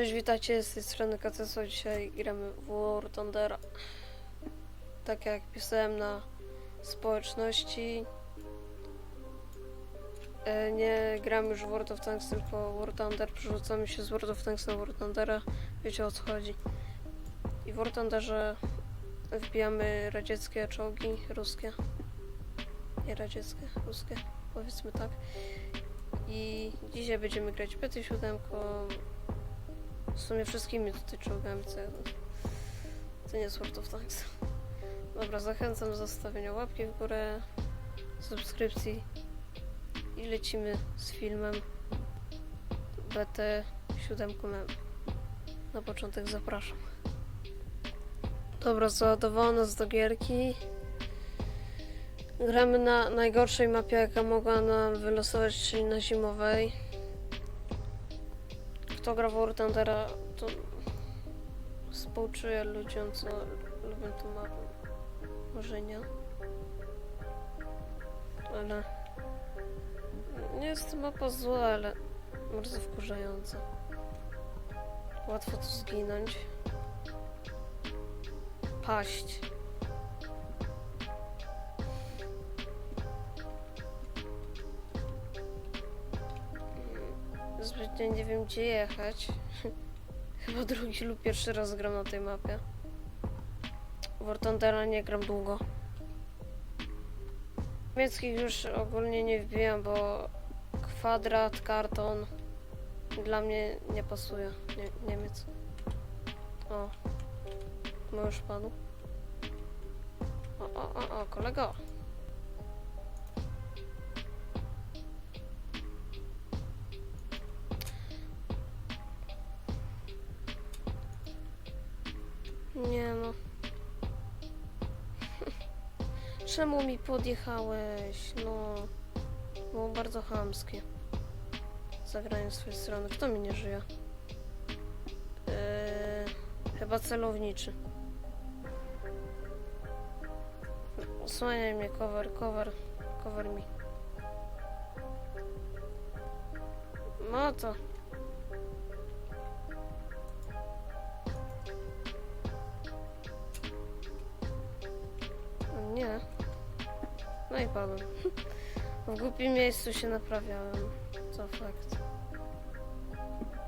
Cześć, witajcie, z tej strony Kaceso. Dzisiaj gramy w War Thundera. Tak jak pisałem na społeczności, e, nie gramy już w World of Tanks, tylko War Thunder. Przerzucamy się z World of Tanks na War Thundera. Wiecie o co chodzi. I w War Thunderze wbijamy radzieckie czołgi, ruskie. Nie radzieckie, ruskie, powiedzmy tak. I dzisiaj będziemy grać PT7, w sumie wszystkimi tutaj czołgami, co to nie jest World of Tanks. Dobra, zachęcam do zostawienia łapki w górę, subskrypcji i lecimy z filmem BT7 mem. Na początek zapraszam. Dobra, załadowano nas do gierki. Gramy na najgorszej mapie, jaka mogła nam wylosować, czyli na zimowej. Kto gra to współczuję ludziom, co lubią tą mapę. Może nie. Ale... Nie jest to mapa zła, ale bardzo wkurzająca. Łatwo tu zginąć. Paść. Zbytnio nie wiem gdzie jechać. Chyba drugi lub pierwszy raz gram na tej mapie. War Thundera nie gram długo. Niemieckich już ogólnie nie wbijam, bo kwadrat, karton dla mnie nie pasuje. Nie, Niemiec. O. Mój już padł. O, o, o, o, kolego. Nie no. Czemu mi podjechałeś? No. Było bardzo chamskie. Zagranie z swojej strony. Kto mi nie żyje? Eee, chyba celowniczy. Osłaniaj mnie, cover, cover, cover mi. No to. Nie. No i padłem. W głupim miejscu się naprawiałem. Co fakt.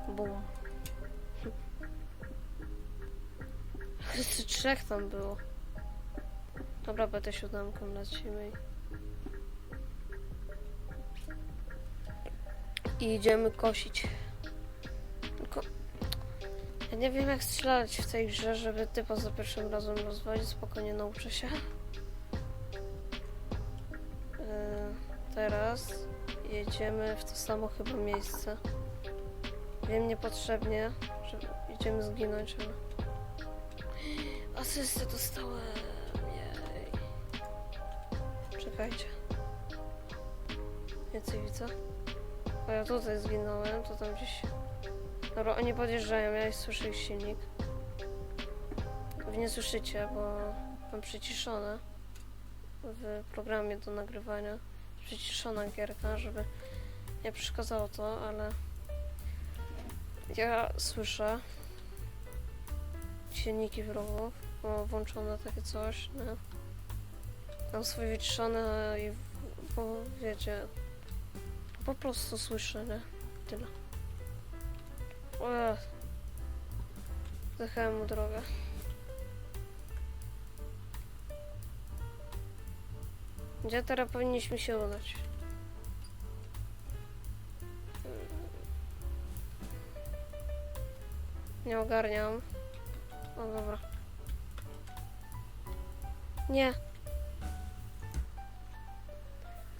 Bum. Wszyscy trzech tam było. Dobra, będę siódemką lecimy. I idziemy kosić. Tylko... Ja nie wiem jak strzelać w tej grze, żeby typa za pierwszym razem rozwalić. Spokojnie nauczę się. Teraz jedziemy w to samo chyba miejsce. Wiem niepotrzebnie, że idziemy zginąć, ale... Asystę dostałem. Jej. Czekajcie. Więcej widzę. Bo ja tutaj zginąłem, to tam gdzieś... Dobra, oni podjeżdżają, ja słyszę ich silnik. Wy nie słyszycie, bo mam przyciszone w programie do nagrywania. Przyciszona gierka, żeby nie przeszkadzało to, ale ja słyszę silniki wrogów. Mam włączone takie coś, nie? Mam swoje wyciszone i bo wiecie, po prostu słyszę, nie? Tyle. O, Zjechałem mu drogę. Gdzie teraz powinniśmy się udać? Nie ogarniam. O dobra. Nie.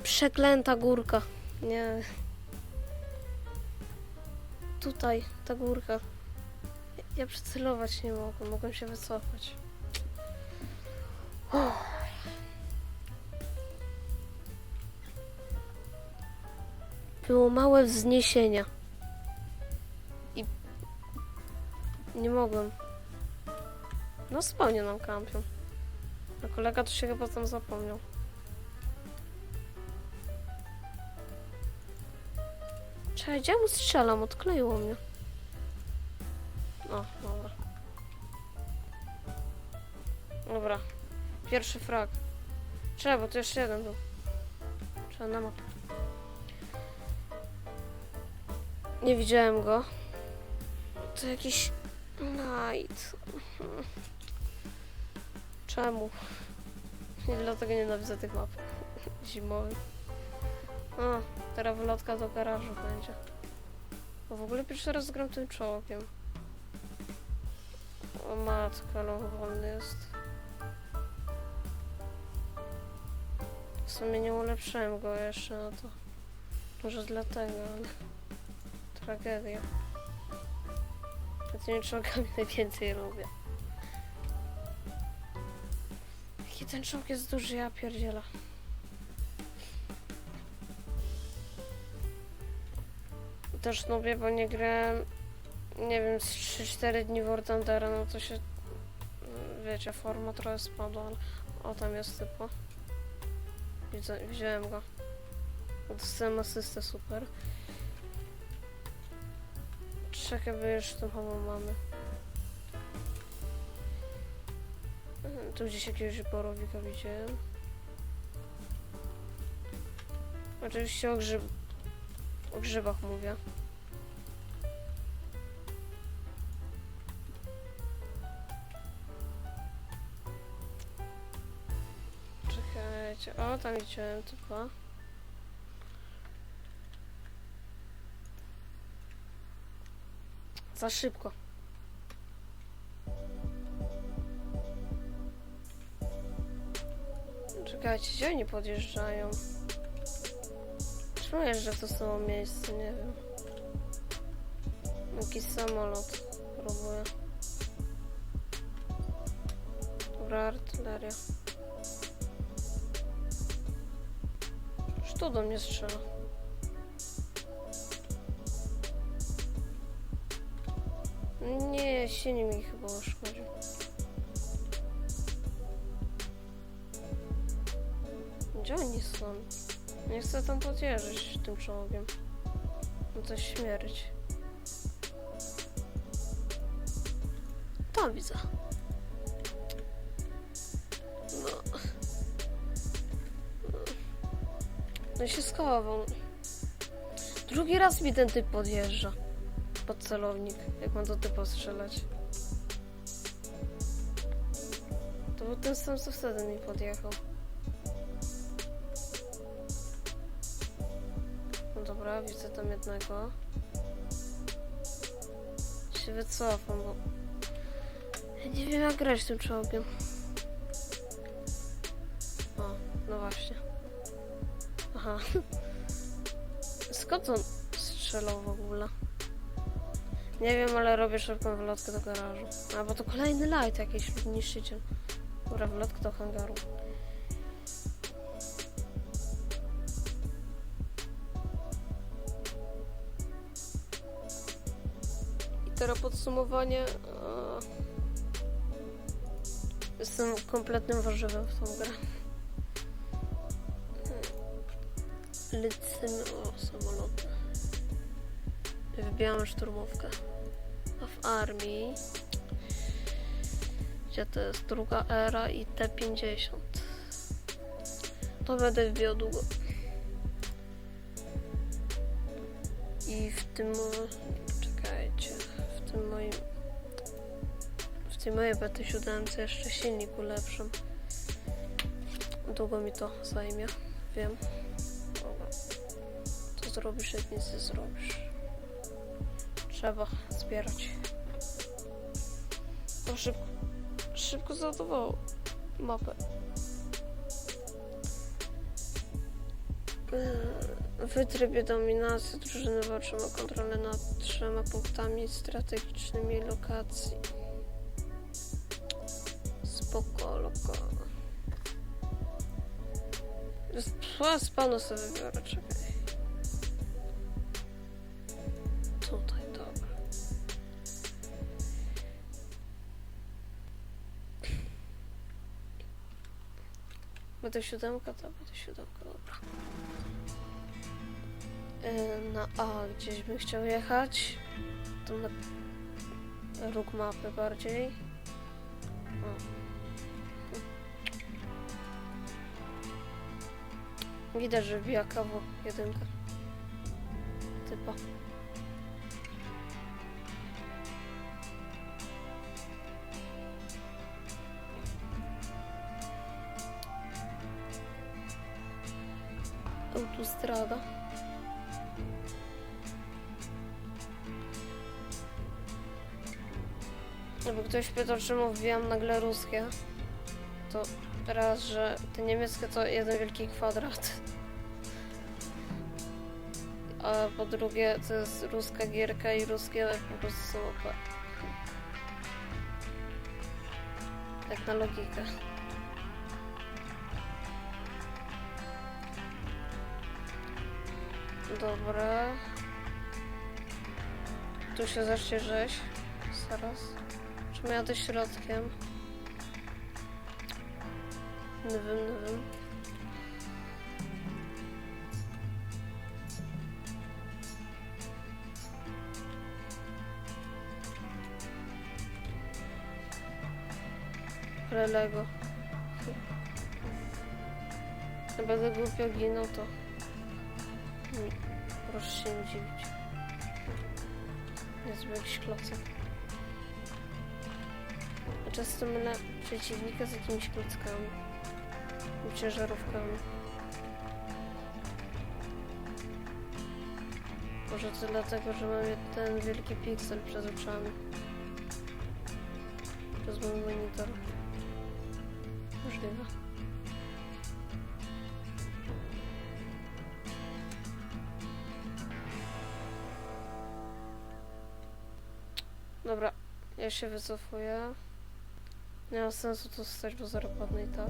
Przeklęta górka. Nie. Tutaj, ta górka. Ja- Ja przycelować nie mogłem, mogłem się wycofać. Uff. Było małe wzniesienia. I nie mogłem. No spełnie nam kampią. A kolega to się chyba tam zapomniał. Gdzie ja mu strzelam? Odkleiło mnie. O, dobra. Dobra. Pierwszy frag. Trzeba, bo to jeszcze jeden był. Trzeba na mapę. Nie widziałem go. To jakiś night. Czemu? Nie dlatego nienawidzę tych map zimowych. A, teraz wylotka do garażu będzie. Bo w ogóle pierwszy raz gram tym czołgiem. O matko, ale on wolny jest. W sumie nie ulepszyłem go jeszcze, no to może dlatego, ale tragedia. Tymi czołgami najwięcej robię. Jaki ten czołg jest duży, ja pierdzielę. Też lubię, bo nie grałem, nie wiem, z 3-4 dni War Thundera, no to się, wiecie, forma trochę spadła, ale o, tam jest typo. Widzę, widziałem go. Dostałem asystę, super. Już tu chyba mamy. Mhm, Tu gdzieś jakiegoś borowika widziałem. Oczywiście o, grzyb... o grzybach mówię. Czekajcie, o tam widziałem typa. Za szybko. Czekajcie, gdzie oni podjeżdżają? Czemu jeżdżę w to samo miejsce? Nie wiem. Jakiś samolot próbuję. Dobra, artyleria. Już do mnie strzela. Nie, silnik mi chyba uszkodził. Gdzie oni są? Nie chcę tam podjeżdżać tym czołgiem. No to śmierć. Tam widzę. No. No się schował. Drugi raz mi ten typ podjeżdża. Pod celownik, jak mam do typa strzelać. To był ten sam, co wtedy mi podjechał. No dobra, widzę tam jednego. Się wycofam, bo... Ja nie wiem jak grać tym czołgiem. O, no właśnie. Aha. Skąd on strzelał w ogóle? Nie wiem, ale robię szybką wylotkę do garażu. A, bo to kolejny light jakiś lub niszczyciel. Dobra, wylotkę do hangaru. I teraz podsumowanie. e, Jestem kompletnym warzywem w tą grę. Lecimy o samoloty. Wybijamy szturmówkę. Armii. Gdzie to jest druga era i T50. To będę wbijał długo. I w tym. Czekajcie. W tym moim. W tej mojej BT7 jeszcze silnik ulepszam. Długo mi to zajmie. Wiem. Dobra. To zrobisz, jak nic nie zrobisz. Trzeba zbierać. To szybko, szybko załadowało mapę. Yy, W trybie dominacji drużyny walczą o kontrolę nad trzema punktami strategicznymi lokacji. Spoko, loko. Z panu sobie wybiorę, Będę siódemka, to będę siódemka, dobra. Yy, Na A gdzieś bym chciał jechać. To na róg mapy bardziej. O. Widać, że wbija kawu jedynkę. Typa. Autostrada. Jakby ktoś pytał, czemu wbijam nagle ruskie, to teraz, że te niemieckie to jeden wielki kwadrat. A po drugie, to jest ruska gierka i ruskie po prostu są OP. Na logikę. Dobra. Tu się zacznie rzeź. Zaraz. Ja jadę środkiem? Nie wiem, nie wiem. Jak będę głupio ginął, to... Nie, proszę się dziwić. Jest jakiś klocek. Ja Często mylę przeciwnika z jakimiś klockami lub ciężarówkami. Może to dlatego, że mam ten wielki piksel przed oczami. Przez mój monitor. Możliwe. Dobra, ja się wycofuję. Nie ma sensu tu stać, bo zaraz i tak.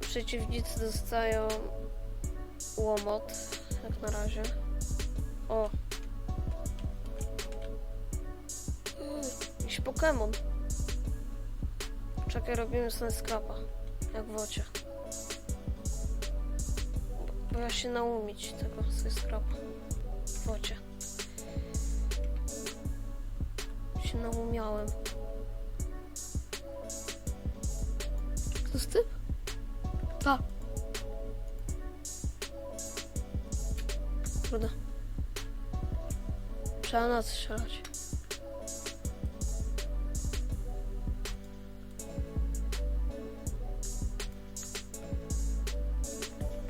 Przeciwnicy dostają łomot, jak na razie. Pokémon. Czekaj, robimy sobie skrapa. Jak w ocie. Bo- ja się naumić tego sobie skrapa. W ocie. Się naumiałem. To jest typ? Ta. Kurde. Trzeba nas strzelać.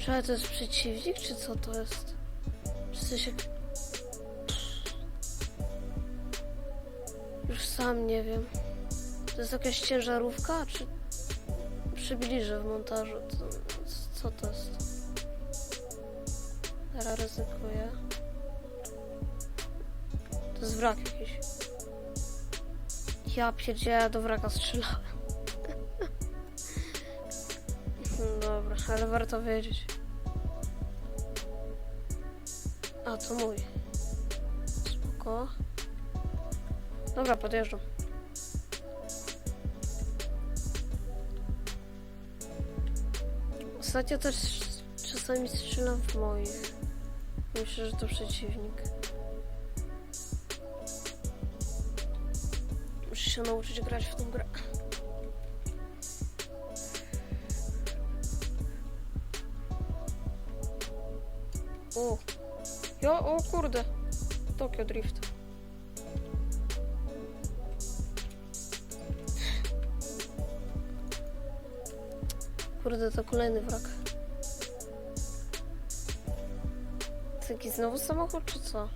Czy to jest przeciwnik, czy co to jest? Czy coś jak... Już sam nie wiem. To jest jakaś ciężarówka, czy... Przybliżę w montażu. To, co to jest? Teraz ryzykuję. To jest wrak jakiś. Ja pierdzielę, do wraka strzelałem. Ale warto wiedzieć. A, to mój. Spoko. Dobra, podjeżdżam. Ostatnio też czasami strzelam w moich. Myślę, że to przeciwnik. Muszę się nauczyć grać w tą grę. O kurde. Tokyo Drift. Kurde, to kolejny wrak. Taki znowu samochód, czy co?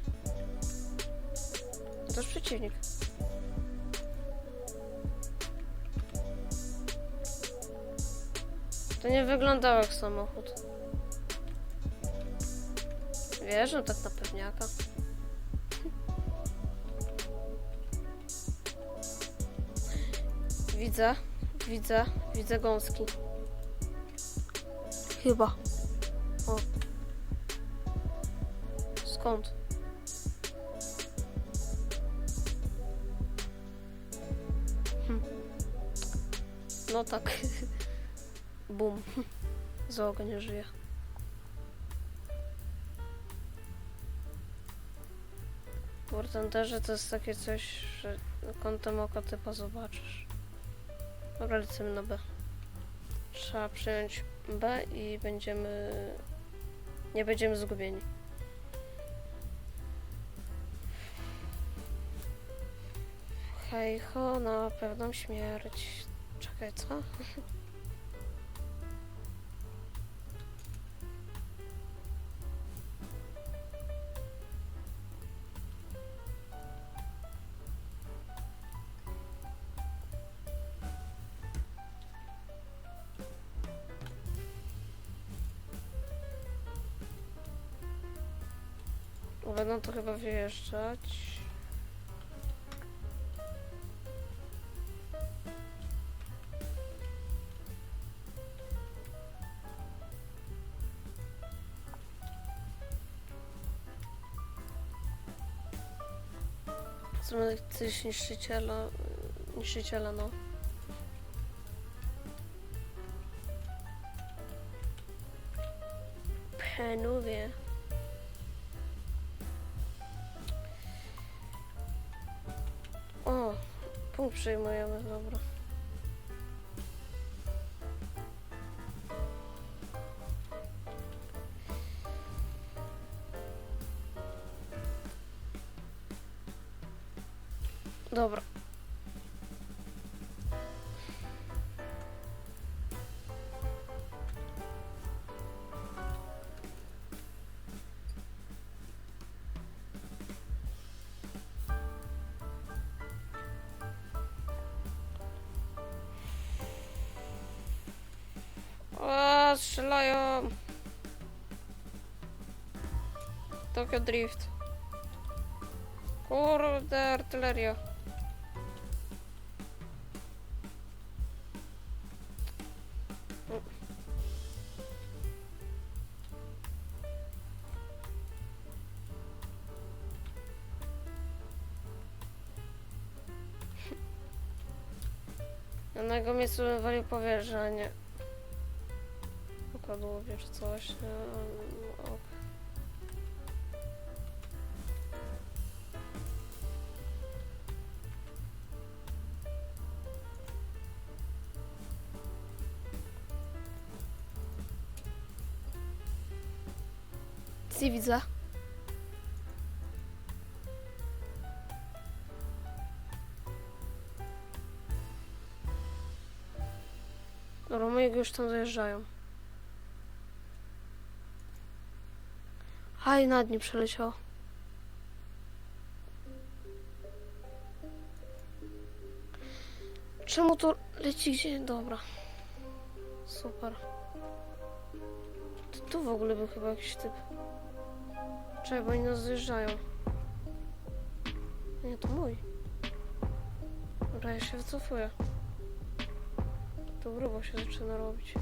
To też przeciwnik. To nie wyglądało jak samochód. Wierzę tak na pewniaka. Widzę, widzę, widzę gąski. Chyba. O. Skąd? Hm. No tak. Bum. Załoga nie żyje. W Wartenderze to jest takie coś, że kątem oka typa zobaczysz. Dobra, lecimy na B. Trzeba przyjąć B i będziemy... Nie będziemy zgubieni. Hej ho, na pewną śmierć. Czekaj, co? Będą to chyba wyjeżdżać. Zobaczymy coś niszczyciela, niszczyciela, no. Panowie. Dobra. Dobra. Strzelają. Tokyo Drift. Kurde, artyleria. Na jego miejscu bym Układłowie czy coś. Nie? O, Nic nie widzę. Dobra, mojego już tam dojeżdżają. Aj, nad nim przeleciał. Czemu to leci gdzie? Dobra. Super. To tu w ogóle był chyba jakiś typ. Czekaj, bo oni nas zjeżdżają. Nie, to mój. Dobra, ja się wycofuję. To grubo się zaczyna robić.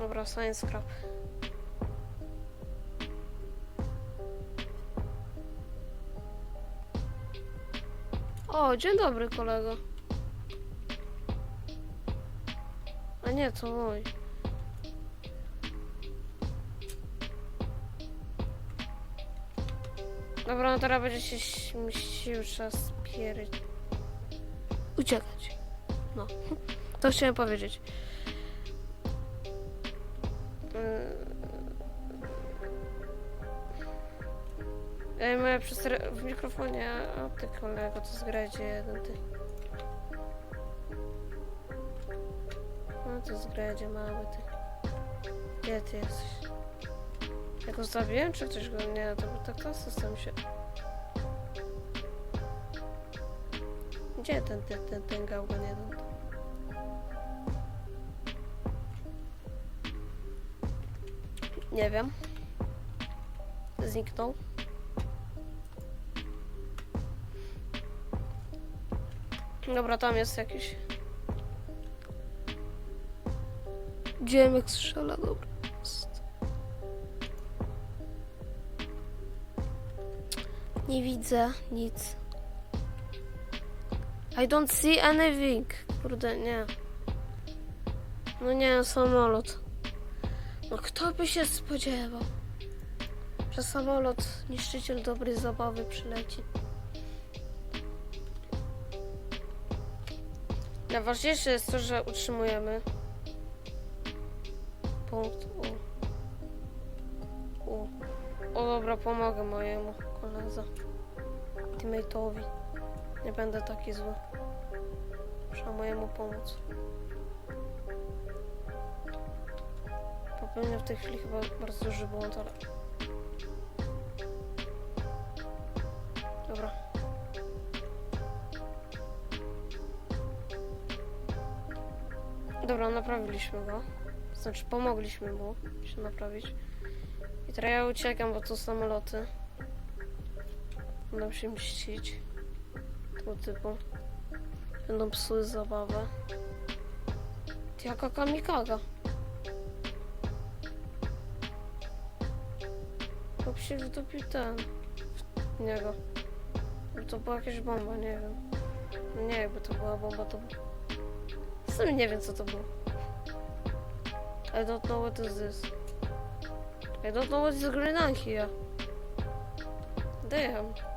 Dobra, science scrap. O, dzień dobry kolego. A nie, to mój. Dobra, no teraz będzie się śmieścił, trzeba spieryć. Uciekać. No, to chciałem powiedzieć. Ej, moja przez w mikrofonie, a ty kolego, to zgradzie jeden ty. No to zgradzie mały ty. Gdzie ty jesteś? Ja go zabiłem, czy ktoś go... Nie, to był tak system się... Gdzie ten, ten, ten, ten gałgan jeden? Nie wiem. Zniknął. Dobra, tam jest jakiś. Dziemek strzela, dobra. Nie widzę nic. I don't see anything. Kurde, nie. No nie, samolot. No kto by się spodziewał, że samolot, niszczyciel dobrej zabawy przyleci. Najważniejsze jest to, że utrzymujemy punkt U. U. O dobra, pomogę mojemu koledze. Teammate'owi. Nie będę taki zły. Muszę mojemu pomóc. Popełnię w tej chwili chyba bardzo duży błąd, ale... Dobra. Dobra, naprawiliśmy go. Znaczy, pomogliśmy mu się naprawić. I teraz ja uciekam, bo to samoloty. Będą się mścić. Tego typu. Będą psuły zabawę. Jaka kamikaga. Chłop się wtopił ten. W niego. To była jakaś bomba, nie wiem. No nie, jakby to była bomba, to... Sumie nie wiem, co to było. I don't know what is this. I don't know what is going on here. Damn.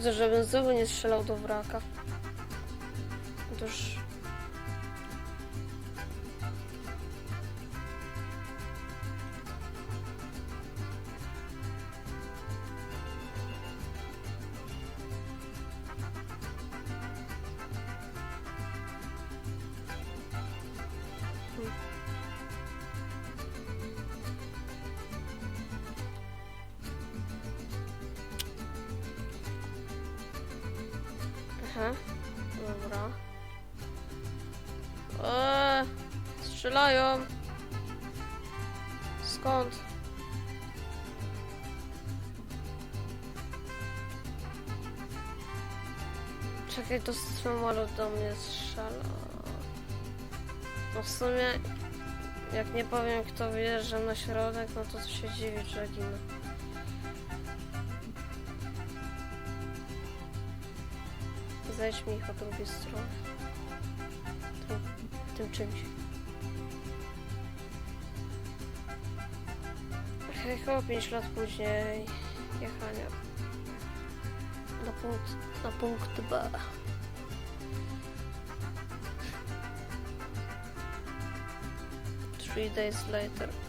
Kurde, żebym znowu nie strzelał do wraka. Otóż... Aha, dobra. Eee, strzelają. Skąd? Czekaj, to samolot do mnie strzela. No w sumie, jak nie powiem kto wjeżdża na środek, no to się dziwić, że ginę. Zejdź mi ich od drugiej strony. Tym, tym czymś. Chyba 5 lat później jechania na punkt, na punkt B. Three days later.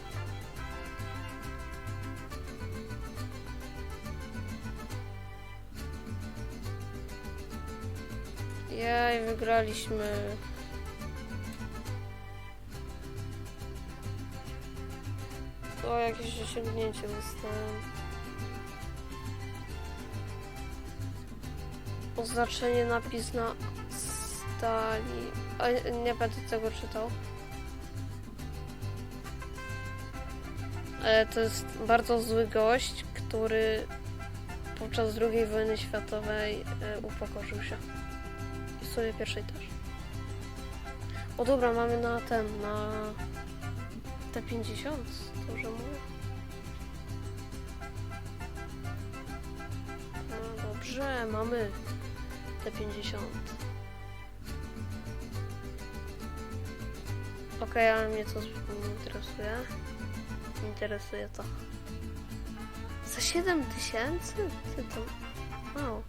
Jaj, wygraliśmy. O, jakieś osiągnięcie dostałem. Oznaczenie, napis na stali. Nie będę tego czytał. E, To jest bardzo zły gość, który podczas II wojny światowej e, upokorzył się. Sobie pierwszej też. O dobra, mamy na ten, na T50, dobrze mówię? No dobrze, mamy T50. Okej, ale mnie to interesuje. Interesuje to. Za 7 tysięcy? Ty to... Wow.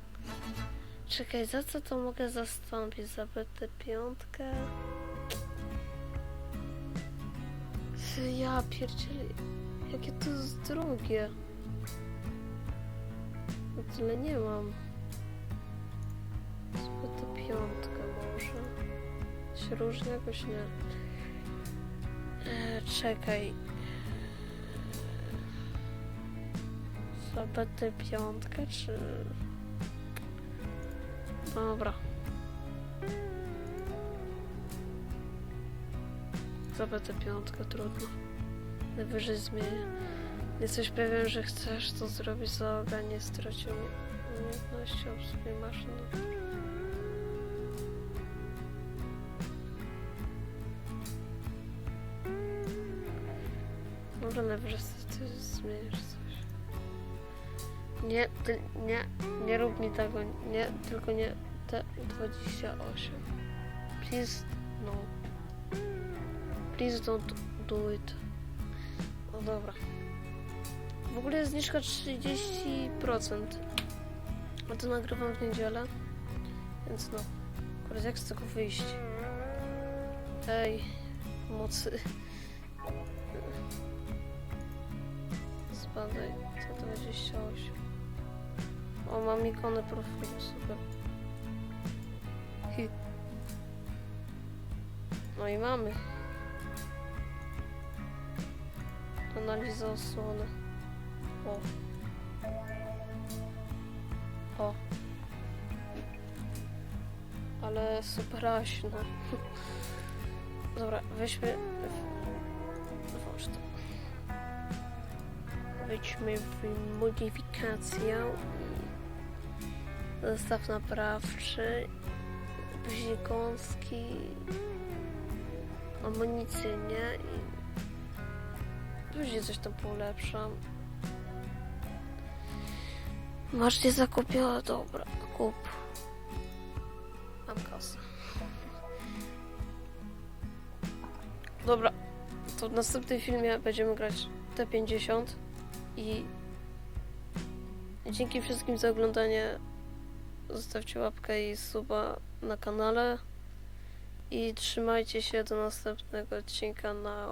Czekaj, za co to mogę zastąpić? Za BT5? Ty, Ja pierdzielę. Jakie to jest drogie. Tyle nie mam. Z BT5 może. Się różni jakoś nie. Czekaj. Za BT5 czy... Dobra. Zapytę piątkę, trudno. Najwyżej zmienię. Jesteś pewien, że chcesz to zrobić załoga, nie stracił umiejętności obsługi maszyny. Nie, ty, nie, nie rób mi tego, nie, tylko nie te 28. Please, no. Please don't do it. No dobra. W ogóle jest zniżka 30%. A to nagrywam w niedzielę. Więc no. Kurde, jak z tego wyjść? Ej, mocy. Spadaj, to 28. O, mam ikonę profilu, super. No i mamy. Analiza osłony. O. O. Ale super aś, no. Dobra, weźmy... Włącz to. W modyfikację zestaw naprawczy, później gąski, amunicję, nie? I później coś tam polepszam. Masz nie zakupione? Dobra, kup. Mam kasę. Dobra, to w następnym filmie będziemy grać T50 i dzięki wszystkim za oglądanie. Zostawcie łapkę i suba na kanale i trzymajcie się do następnego odcinka. Na